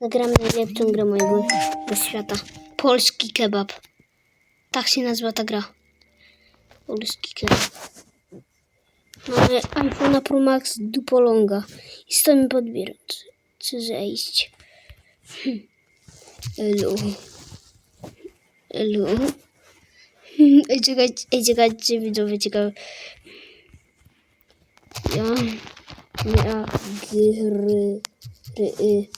Zagramy najlepszą grę mojego świata. Polski kebab. Tak się nazywa ta gra. Polski kebab. Mamy iPhone'a Pro Max Dupolonga. I stoimy podbierać. Co zejść? Hm. Elu. Elu. Ej, czekajcie, ej, widzowie, ciekawe. Ja, ja, gry, ry,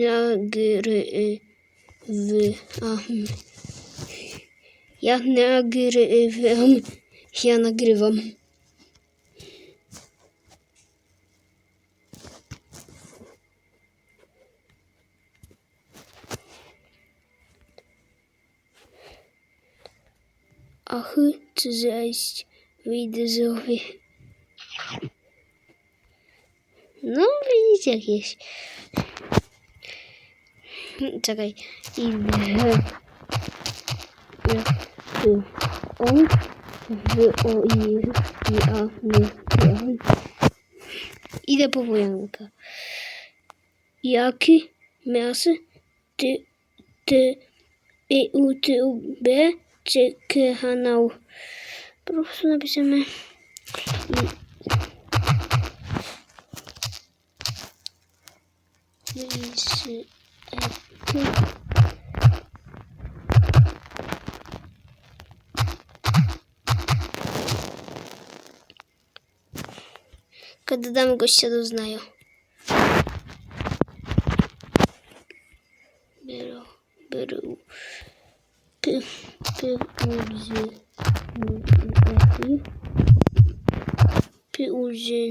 nagry, w, a, ja nagrywam, ja nagrywam. Ach, wyjdę zrobię. No, widzicie jakieś. Czekaj. Idę. Tu. On. W. O. I. I. A. M. I. Idę po wojanka. Jaki miasto ty, ty, i, u, ty, u, b, czy kanał? Po prostu napiszemy. Lisy. Kiedy damy gościa do znaju. Biero, biero, py, py, uzy, uzy,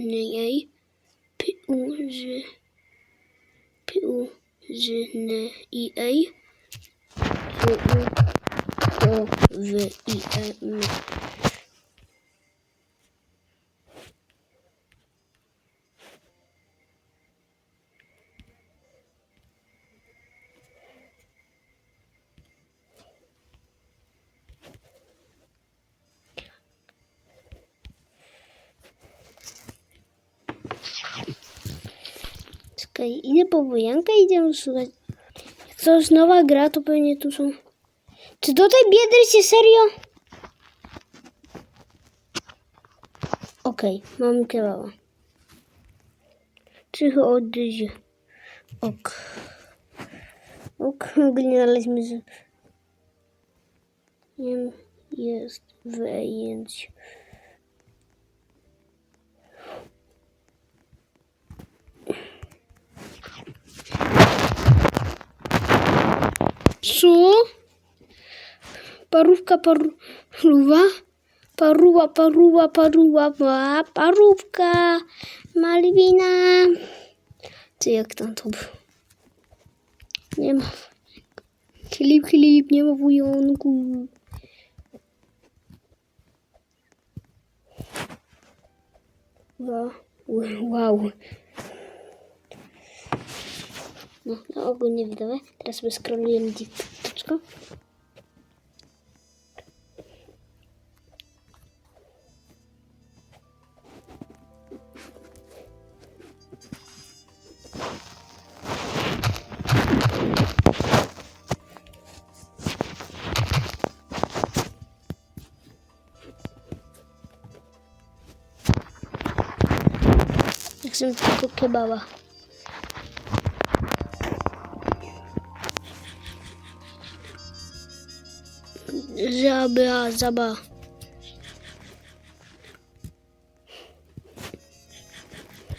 py, uzy, uzy, ne, i, ej, py, u, o, w, i, m. Czekaj, idę po wojankę i idziemy szukać. Jak to już nowa gra, to pewnie tu są... Czy tutaj biedry się serio? Okej, mamy kebaba. Cicho odejdzie. Ok. Ok, nie znaleźć z... Nie jest wejęć. Co? Parówka, paruwa? Paruwa, paruwa, paruwa, pa, parówka, Malwina. Ty jak tam to? Nie ma. Filip, Filip, nie ma wujonku. Wow. wow. No, no ogólnie widowe. Teraz scrollujemy TikToczko. Jak chcę tylko kebaba. Żaba, zaba.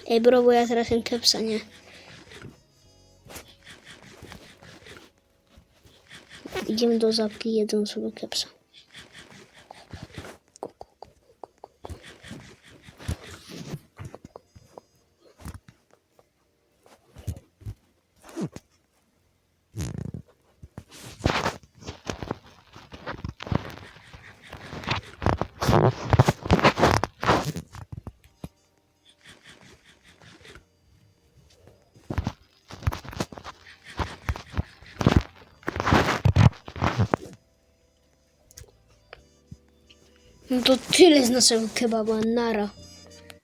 Ej, bro, bo ja teraz ten kepsa, nie? Idziemy do zapki, jedzą sobie kepsa. No to tyle z naszego kebaba, nara.